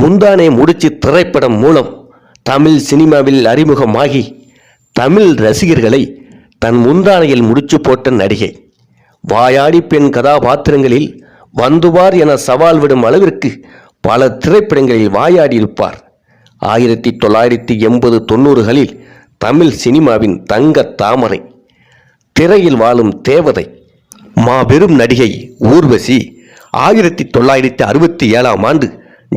முந்தானே முடிச்சு திரைப்படம் மூலம் தமிழ் சினிமாவில் அறிமுகமாகி தமிழ் ரசிகர்களை தன் முந்தானையில் முடிச்சு போட்ட நடிகை. வாயாடி பெண் கதாபாத்திரங்களில் வந்துவார் என சவால் விடும் அளவிற்கு பல திரைப்படங்களில் வாயாடி இருப்பார் ஆயிரத்தி தொள்ளாயிரத்தி எண்பது தொண்ணூறுகளில் தமிழ் சினிமாவின் தங்க தாமரை திரையில் வாழும் தேவதை மாபெரும் நடிகை ஊர்வசி ஆயிரத்தி தொள்ளாயிரத்தி அறுபத்தி ஏழாம் ஆண்டு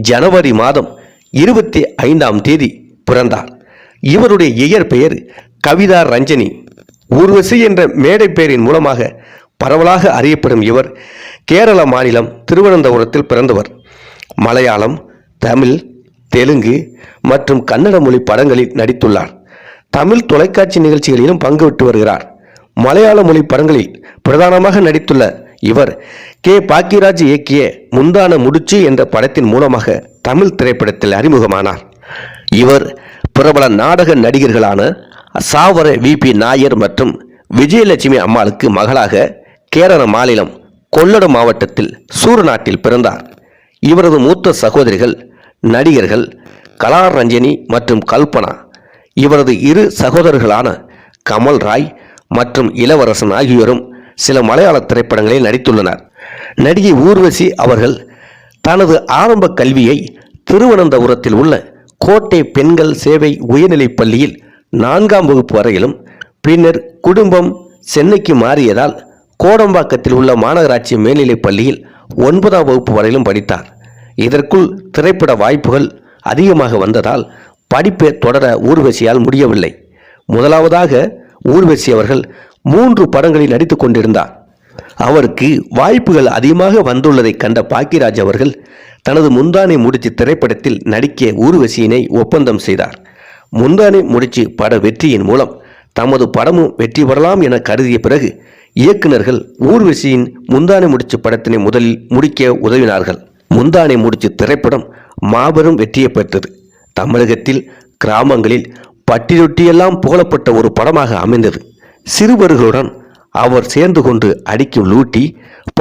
ஜனவரி மாதம் இருபத்தி ஐந்தாம் தேதி பிறந்தார். இவருடைய இயற்பெயர் கவிதா ரஞ்சனி. ஊர்வசி என்ற மேடை பெயரின் மூலமாக பரவலாக அறியப்படும் இவர் கேரள மாநிலம் திருவனந்தபுரத்தில் பிறந்தவர். மலையாளம் தமிழ் தெலுங்கு மற்றும் கன்னட மொழி படங்களில் நடித்துள்ளார். தமிழ் தொலைக்காட்சி நிகழ்ச்சிகளிலும் பங்கு விட்டு வருகிறார். மலையாள மொழி படங்களில் பிரதானமாக நடித்துள்ள இவர் கே. பாக்கியராஜ் இயக்கிய முந்தான முடிச்சு என்ற படத்தின் மூலமாக தமிழ் திரைப்படத்தில் அறிமுகமானார். இவர் பிரபல நாடக நடிகர்களான சாவர விபி நாயர் மற்றும் விஜயலட்சுமி அம்மாளுக்கு மகளாக கேரள மாநிலம் கொள்ளடம் மாவட்டத்தில் சூரநாட்டில் பிறந்தார். இவரது மூத்த சகோதரிகள் நடிகர்கள் கலா ரஞ்சனி மற்றும் கல்பனா. இவரது இரு சகோதரர்களான கமல் ராய் மற்றும் இளவரசன் ஆகியோரும் சில மலையாள திரைப்படங்களில் நடித்துள்ளனர். நடிகை ஊர்வசி அவர்கள் தனது ஆரம்ப கல்வியை திருவனந்தபுரத்தில் உள்ள கோட்டை பெண்கள் சேவை உயர்நிலைப் பள்ளியில் நான்காம் வகுப்பு வரையிலும் பின்னர் குடும்பம் சென்னைக்கு மாறியதால் கோடம்பாக்கத்தில் உள்ள மாநகராட்சி மேல்நிலைப் பள்ளியில் ஒன்பதாம் வகுப்பு வரையிலும் படித்தார். இதற்குள் திரைப்பட வாய்ப்புகள் அதிகமாக வந்ததால் படிப்பை தொடர ஊர்வசியால் முடியவில்லை. முதலாவதாக ஊர்வசி அவர்கள் மூன்று படங்களில் நடித்துக் கொண்டிருந்தார். அவருக்கு வாய்ப்புகள் அதிகமாக வந்துள்ளதை கண்ட பாக்கியராஜ் அவர்கள் தனது முந்தானை முடிச்சு திரைப்படத்தில் நடிக்க ஊர்வசியினை ஒப்பந்தம் செய்தார். முந்தானை முடிச்சு பட வெற்றியின் மூலம் தமது படமும் வெற்றி பெறலாம் என கருதிய பிறகு இயக்குனர்கள் ஊர்வசியின் முந்தானை முடிச்சு படத்தினை முதலில் முடிக்க உதவினார்கள். முந்தானை முடிச்சு திரைப்படம் மாபெரும் வெற்றியை பெற்றது. தமிழகத்தில் கிராமங்களில் பட்டிரொட்டியெல்லாம் புகழப்பட்ட ஒரு படமாக அமைந்தது. சிறுவர்களுடன் அவர் சேர்ந்து கொண்டு அடிக்கும் லூட்டி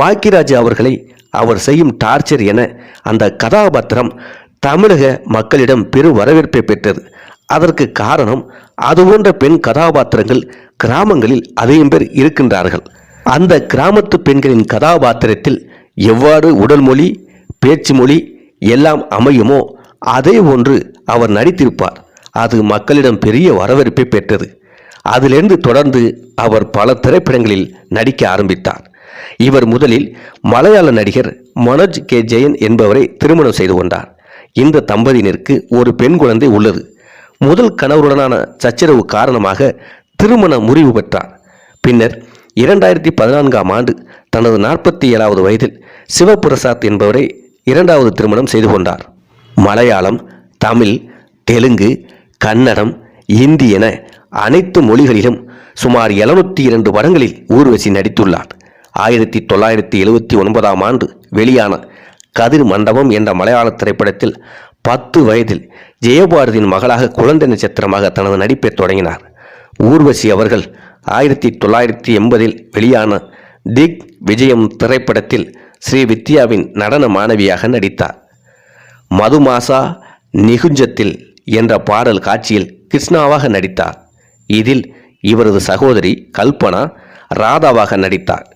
பாக்கியராஜ் அவர்களை அவர் செய்யும் டார்ச்சர் என அந்த கதாபாத்திரம் தமிழக மக்களிடம் பெரும் வரவேற்பை பெற்றது. அதற்கு காரணம் அதுபோன்ற பெண் கதாபாத்திரங்கள் கிராமங்களில் அதிகம் பேர் இருக்கின்றார்கள். அந்த கிராமத்து பெண்களின் கதாபாத்திரத்தில் எவ்வாறு உடல் மொழி பேச்சு மொழி எல்லாம் அமையுமோ அதே ஒன்று அவர் நடித்திருப்பார். அது மக்களிடம் பெரிய வரவேற்பை பெற்றது. அதிலிருந்து தொடர்ந்து அவர் பல திரைப்படங்களில் நடிக்க ஆரம்பித்தார். இவர் முதலில் மலையாள நடிகர் மனோஜ் கே. ஜெயன் என்பவரை திருமணம் செய்து கொண்டார். இந்த தம்பதியினருக்கு ஒரு பெண் குழந்தை உள்ளது. முதல் கணவருடனான சச்சரவு காரணமாக திருமண முறிவு பெற்றார். பின்னர் இரண்டாயிரத்தி பதினான்காம் ஆண்டு தனது நாற்பத்தி ஏழாவது வயதில் சிவபிரசாத் என்பவரை இரண்டாவது திருமணம் செய்து கொண்டார். மலையாளம் தமிழ் தெலுங்கு கன்னடம் இந்தி என அனைத்து மொழிகளிலும் சுமார் எழுநூற்றி இரண்டு படங்களில் ஊர்வசி நடித்துள்ளார். ஆயிரத்தி தொள்ளாயிரத்தி எழுவத்தி ஒன்பதாம் ஆண்டு வெளியான கதிர் மண்டபம் என்ற மலையாள திரைப்படத்தில் பத்து வயதில் ஜெயபாரதியின் மகளாக குழந்தை நட்சத்திரமாக தனது நடிப்பை தொடங்கினார். ஊர்வசி அவர்கள் ஆயிரத்தி தொள்ளாயிரத்தி எண்பதில் வெளியான திக் விஜயம் திரைப்படத்தில் ஸ்ரீ வித்யாவின் நடன மாணவியாக நடித்தார். மதுமாசா நிகுஞ்சத்தில் என்ற பாடல் காட்சியில் கிருஷ்ணாவாக நடித்தார். இதில் இவரது சகோதரி கல்பனா ராதாவாக நடித்தார்.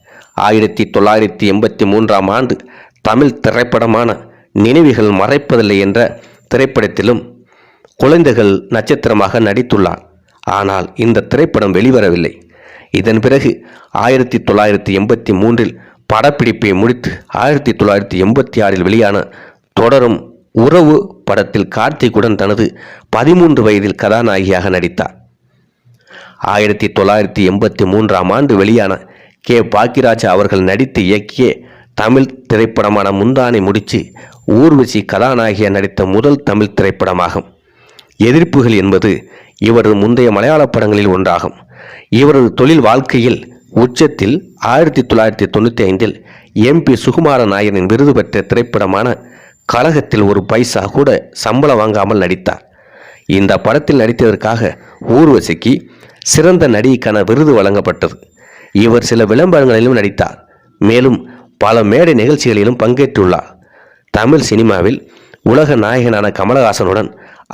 ஆயிரத்தி தொள்ளாயிரத்தி எண்பத்தி மூன்றாம் ஆண்டு தமிழ் திரைப்படமான நினைவுகள் மறைப்பதில்லை என்ற திரைப்படத்திலும் குழந்தைகள் நட்சத்திரமாக நடித்துள்ளார். ஆனால் இந்த திரைப்படம் வெளிவரவில்லை. இதன் பிறகு ஆயிரத்தி தொள்ளாயிரத்தி எண்பத்தி மூன்றில் படப்பிடிப்பை முடித்து ஆயிரத்தி தொள்ளாயிரத்தி எண்பத்தி ஆறில் வெளியான தொடரும் உறவு படத்தில் கார்த்திக்குடன் தனது பதிமூன்று வயதில் கதாநாயகியாக நடித்தார். ஆயிரத்தி தொள்ளாயிரத்தி எண்பத்தி மூன்றாம் ஆண்டு வெளியான கே. பாக்கிராஜ் அவர்கள் நடித்து இயக்கிய தமிழ் திரைப்படமான முந்தானை முடிச்சு ஊர்வசி கதாநாயகியா நடித்த முதல் தமிழ் திரைப்படமாகும். எதிர்ப்புகள் என்பது இவரது முந்தைய மலையாள படங்களில் ஒன்றாகும். இவரது தொழில் வாழ்க்கையில் உச்சத்தில் ஆயிரத்தி தொள்ளாயிரத்தி தொண்ணூற்றி ஐந்தில் எம்பி சுகுமார நாயரின் விருது பெற்ற திரைப்படமான கழகத்தில் ஒரு பைசா கூட சம்பளம் வாங்காமல் நடித்தார். இந்த படத்தில் நடித்ததற்காக ஊர்வசிக்கு சிறந்த நடிகைக்கான விருது வழங்கப்பட்டது. இவர் சில விளம்பரங்களிலும் நடித்தார். மேலும் பல மேடை நிகழ்ச்சிகளிலும் பங்கேற்றுள்ளார். தமிழ் சினிமாவில் உலக நாயகனான கமலஹாசனுடன்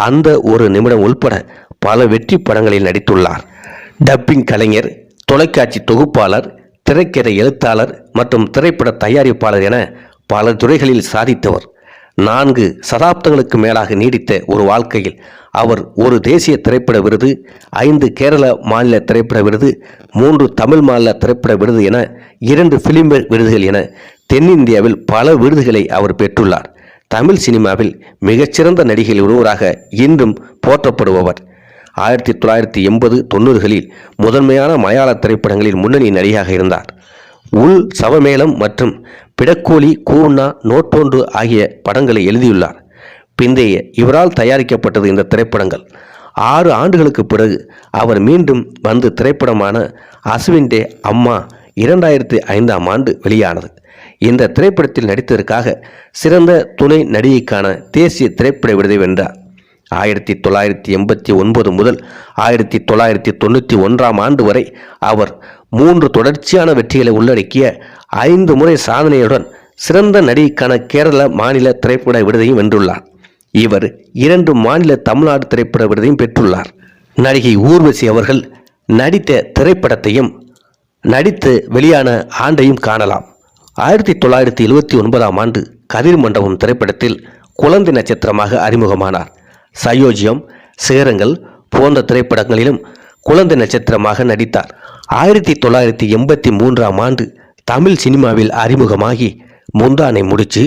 அந்த ஒரு நிமிடம் உள்பட பல வெற்றி படங்களில் நடித்துள்ளார். டப்பிங் கலைஞர் தொலைக்காட்சி தொகுப்பாளர் திரைக்கதை எழுத்தாளர் மற்றும் திரைப்பட தயாரிப்பாளர் என பல துறைகளில் சாதித்தவர். நான்கு சதாப்தங்களுக்கு மேலாக நீடித்த ஒரு வாழ்க்கையில் அவர் ஒரு தேசிய திரைப்பட விருது ஐந்து கேரள மாநில திரைப்பட விருது மூன்று தமிழ் மாநில திரைப்பட விருது என இரண்டு பிலிம்பேர் விருதுகள் என தென்னிந்தியாவில் பல விருதுகளை அவர் பெற்றுள்ளார். தமிழ் சினிமாவில் மிகச்சிறந்த நடிகையில் ஒருவராக இன்றும் போற்றப்படுபவர். ஆயிரத்தி தொள்ளாயிரத்தி எண்பது தொண்ணூறுகளில் முதன்மையான மலையாள திரைப்படங்களில் முன்னணி நடிகையாக இருந்தார். உள் சவமேளம் மற்றும் பிடக்கோழி கூர்ணா நோட்டோன்று ஆகிய படங்களை எழுதியுள்ளார். பிந்தைய இவரால் தயாரிக்கப்பட்டது இந்த திரைப்படங்கள். ஆறு ஆண்டுகளுக்கு பிறகு அவர் மீண்டும் வந்து திரைப்படமான அஸ்வின்டே அம்மா இரண்டாயிரத்தி ஐந்தாம் ஆண்டு வெளியானது. இந்த திரைப்படத்தில் நடித்ததற்காக சிறந்த துணை நடிகைக்கான தேசிய திரைப்பட விருதை வென்றார். ஆயிரத்தி தொள்ளாயிரத்தி எண்பத்தி ஒன்பது முதல் ஆயிரத்தி தொள்ளாயிரத்தி தொண்ணூற்றி ஒன்றாம் ஆண்டு வரை அவர் மூன்று தொடர்ச்சியான வெற்றிகளை உள்ளடக்கிய ஐந்து முறை சாதனையுடன் சிறந்த நடிகைக்கான கேரள மாநில திரைப்பட விருதையும் வென்றுள்ளார். இவர் இரண்டு மாநில தமிழ்நாடு திரைப்பட விருதையும் பெற்றுள்ளார். நடிகை ஊர்வசி அவர்கள் நடித்த திரைப்படத்தையும் நடித்து வெளியான ஆண்டையும் காணலாம். ஆயிரத்தி தொள்ளாயிரத்தி எழுவத்தி ஒன்பதாம் ஆண்டு கதிர் மண்டபம் திரைப்படத்தில் குழந்தை நட்சத்திரமாக அறிமுகமானார். சயோஜியம் சேரங்கள் போன்ற திரைப்படங்களிலும் குழந்தை நட்சத்திரமாக நடித்தார். ஆயிரத்தி தொள்ளாயிரத்தி எண்பத்தி மூன்றாம் ஆண்டு தமிழ் சினிமாவில் அறிமுகமாகி முந்தானை முடிச்சு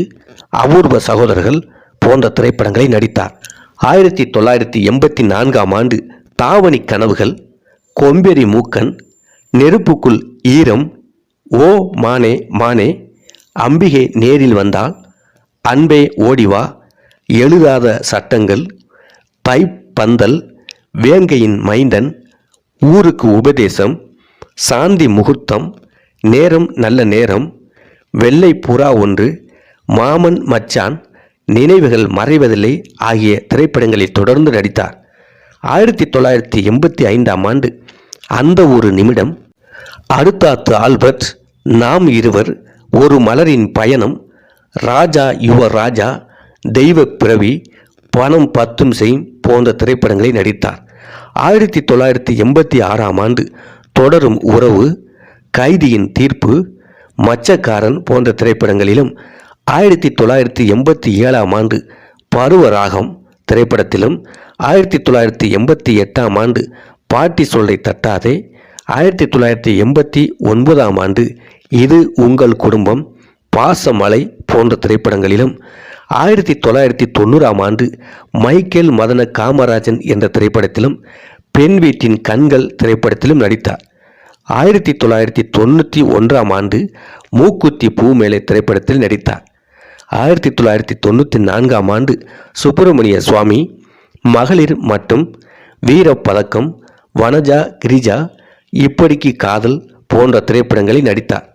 அபூர்வ சகோதரர்கள் போன்ற திரைப்படங்களை நடித்தார். ஆயிரத்தி தொள்ளாயிரத்தி எண்பத்தி நான்காம் ஆண்டு தாவணி கனவுகள் கொம்பெரி மூக்கன் நெருப்புக்குள் ஈரம் ஓ மானே மானே அம்பிகை நேரில் வந்தால் அன்பே ஓடிவா எழுதாத சட்டங்கள் பைப் பந்தல் வேங்கையின் மைந்தன் ஊருக்கு உபதேசம் சாந்தி முகூர்த்தம் நேரம் நல்ல நேரம் வெள்ளை புறா ஒன்று மாமன் மச்சான் நினைவுகள் மறைவதில்லை ஆகிய திரைப்படங்களில் தொடர்ந்து நடித்தார். ஆயிரத்தி தொள்ளாயிரத்தி எண்பத்தி ஐந்தாம் ஆண்டு அந்த ஒரு நிமிடம் அடுத்தாத்து ஆல்பர்ட் நாம் இருவர் ஒரு மலரின் பயணம் ராஜா யுவ ராஜா தெய்வ பிறவி பணம் பத்தும் செய் போன்ற திரைப்படங்களை நடித்தார். ஆயிரத்தி தொள்ளாயிரத்தி எண்பத்தி ஆறாம் ஆண்டு தொடரும் உறவு கைதியின் தீர்ப்பு மச்சக்காரன் போன்ற திரைப்படங்களிலும் ஆயிரத்தி தொள்ளாயிரத்தி எண்பத்தி ஏழாம் ஆண்டு பருவராகம் திரைப்படத்திலும் ஆயிரத்தி தொள்ளாயிரத்தி எண்பத்தி எட்டாம் ஆண்டு பாட்டி சொல்லை தட்டாதே ஆயிரத்தி தொள்ளாயிரத்தி எண்பத்தி ஒன்பதாம் ஆண்டு இது உங்கள் குடும்பம் பாசமலை போன்ற திரைப்படங்களிலும் ஆயிரத்தி தொள்ளாயிரத்தி தொண்ணூறாம் ஆண்டு மைக்கேல் மதன காமராஜன் என்ற திரைப்படத்திலும் பெண் வீட்டின் கண்கள் திரைப்படத்திலும் நடித்தார். ஆயிரத்தி தொள்ளாயிரத்தி தொண்ணூற்றி ஒன்றாம் ஆண்டு மூக்குத்தி பூ மேலே திரைப்படத்தில் நடித்தார். ஆயிரத்தி தொள்ளாயிரத்தி தொண்ணூற்றி நான்காம் ஆண்டு சுப்பிரமணிய சுவாமி மகளிர் மற்றும் வீரப்பதக்கம் வனஜா கிரிஜா இப்படிக்கு காதல் போன்ற திரைப்படங்களில் நடித்தார்.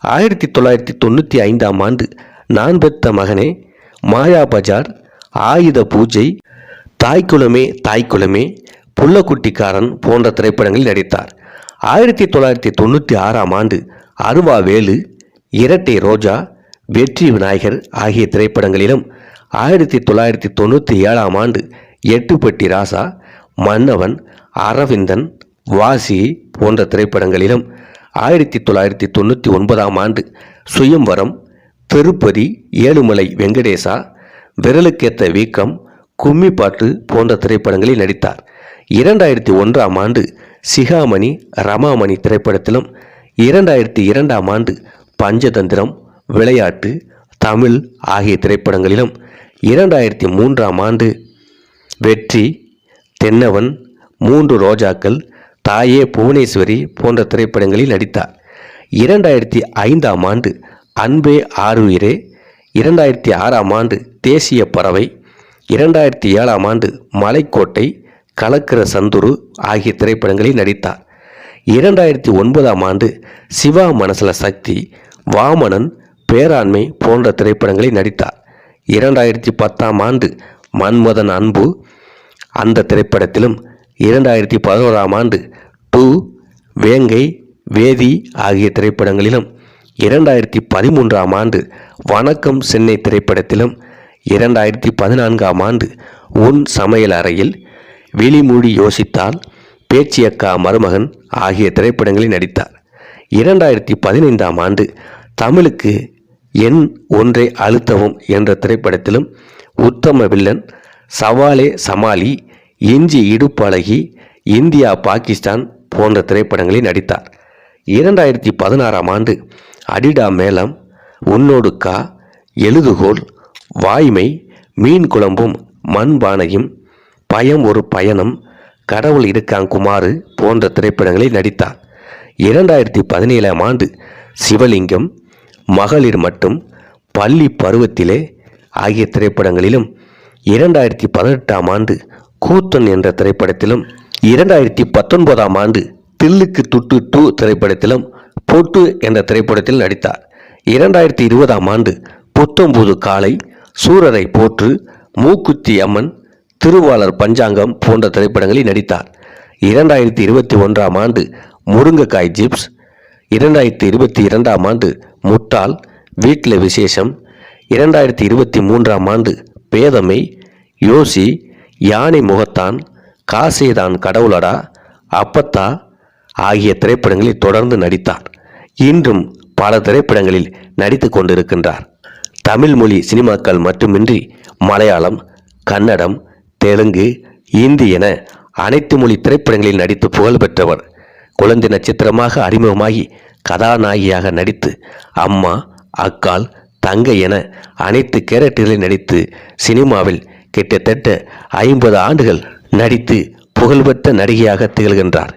ஆயிரத்தி தொள்ளாயிரத்தி தொண்ணூற்றி ஐந்தாம் ஆண்டு நான் பெத்த மகனே மாயா பஜார் ஆயுத பூஜை தாய்க்குலமே தாய்க்குலமே புள்ளக்குட்டிக்காரன் போன்ற திரைப்படங்களில் நடித்தார். ஆயிரத்தி தொள்ளாயிரத்தி தொண்ணூற்றி ஆறாம் ஆண்டு அருவா வேலு இரட்டை ரோஜா வெற்றி விநாயகர் ஆகிய திரைப்படங்களிலும் ஆயிரத்தி தொள்ளாயிரத்தி தொண்ணூற்றி ஏழாம் ஆண்டு எட்டுப்பட்டி ராசா மன்னவன் அரவிந்தன் வாசி போன்ற திரைப்படங்களிலும் ஆயிரத்தி தொள்ளாயிரத்தி தொண்ணூற்றி ஒன்பதாம் ஆண்டு சுயம்வரம் திருப்பதி ஏழுமலை வெங்கடேசா விரலுக்கேத்த வீக்கம் கும்மி பாட்டு போன்ற திரைப்படங்களில் நடித்தார். இரண்டாயிரத்தி ஒன்றாம் ஆண்டு சிகாமணி ரமாமணி திரைப்படத்திலும் இரண்டாயிரத்தி இரண்டாம் ஆண்டு பஞ்சதந்திரம் விளையாட்டு தமிழ் ஆகிய திரைப்படங்களிலும் இரண்டாயிரத்தி மூன்றாம் ஆண்டு வெற்றி தென்னவன் மூன்று ரோஜாக்கள் தாயே புவனேஸ்வரி போன்ற திரைப்படங்களில் நடித்தார். இரண்டாயிரத்தி ஐந்தாம் ஆண்டு அன்பே ஆறுயிரே இரண்டாயிரத்தி ஆறாம் ஆண்டு தேசிய பறவை இரண்டாயிரத்தி ஏழாம் ஆண்டு மலைக்கோட்டை கலக்கிற சந்துரு ஆகிய திரைப்படங்களில் நடித்தார். இரண்டாயிரத்தி ஒன்பதாம் ஆண்டு சிவா மனசுல சக்தி வாமனன் பேராண்மை போன்ற திரைப்படங்களில் நடித்தார். இரண்டாயிரத்தி பத்தாம் ஆண்டு மன்மதன் அன்பு அந்த திரைப்படத்திலும் இரண்டாயிரத்தி பதினோராம் ஆண்டு டூ வேங்கை வேதி ஆகிய திரைப்படங்களிலும் இரண்டாயிரத்தி பதிமூன்றாம் ஆண்டு வணக்கம் சென்னை திரைப்படத்திலும் இரண்டாயிரத்தி பதினான்காம் ஆண்டு உன் சமையல் அறையில் விழிமூடி யோசித்தால் பேச்சியக்கா மருமகன் ஆகிய திரைப்படங்களில் நடித்தார். இரண்டாயிரத்தி பதினைந்தாம் ஆண்டு தமிழுக்கு எண் ஒன்றை அழுத்தவும் என்ற திரைப்படத்திலும் உத்தம வில்லன் சவாலே சமாளி இஞ்சி இடுப்பழகி இந்தியா பாகிஸ்தான் போன்ற திரைப்படங்களில் நடித்தார். இரண்டாயிரத்தி பதினாறாம் ஆண்டு அடிடா மேளம் உன்னோடு கா எழுதுகோல் வாய்மை மீன் குழம்பும் மண்பானையும் பயம் ஒரு பயணம் கடவுள் இருக்கான் குமார் போன்ற திரைப்படங்களில் நடித்தார். இரண்டாயிரத்தி பதினேழாம் ஆண்டு சிவலிங்கம் மகளிர் மட்டும் பள்ளி பருவத்திலே ஆகிய திரைப்படங்களிலும் இரண்டாயிரத்தி பதினெட்டாம் ஆண்டு கூத்தன் என்ற திரைப்படத்திலும் இரண்டாயிரத்தி பத்தொன்பதாம் ஆண்டு தில்லுக்கு துட்டு டூ திரைப்படத்திலும் பொட்டு என்ற திரைப்படத்தில் நடித்தார். இரண்டாயிரத்தி இருபதாம் ஆண்டு புத்தம்போது காலை சூரரை போற்று மூக்குத்தி அம்மன் திருவாளர் பஞ்சாங்கம் போன்ற திரைப்படங்களில் நடித்தார். இரண்டாயிரத்தி இருபத்தி ஒன்றாம் ஆண்டு முருங்கைக்காய் ஜிப்ஸ் இரண்டாயிரத்தி இருபத்தி இரண்டாம் ஆண்டு முட்டாள் வீட்டில் விசேஷம் இரண்டாயிரத்தி இருபத்தி மூன்றாம் ஆண்டு பேதமை யோசி யானை முகத்தான் காசேதான் கடவுளடா அப்பத்தா ஆகிய திரைப்படங்களில் தொடர்ந்து நடித்தார். இன்றும் பல திரைப்படங்களில் நடித்து கொண்டிருக்கின்றார். தமிழ் மொழி சினிமாக்கள் மட்டுமின்றி மலையாளம் கன்னடம் தெலுங்கு இந்தி என அனைத்து மொழி திரைப்படங்களில் நடித்து புகழ் பெற்றவர். குழந்தை நட்சத்திரமாக அறிமுகமாகி கதாநாயகியாக நடித்து அம்மா அக்கால் தங்கை என அனைத்து கேரக்டர்களில் நடித்து சினிமாவில் கிட்டத்தட்ட ஐம்பது ஆண்டுகள் நடித்து புகழ்பெற்ற நடிகையாக திகழ்கின்றார்.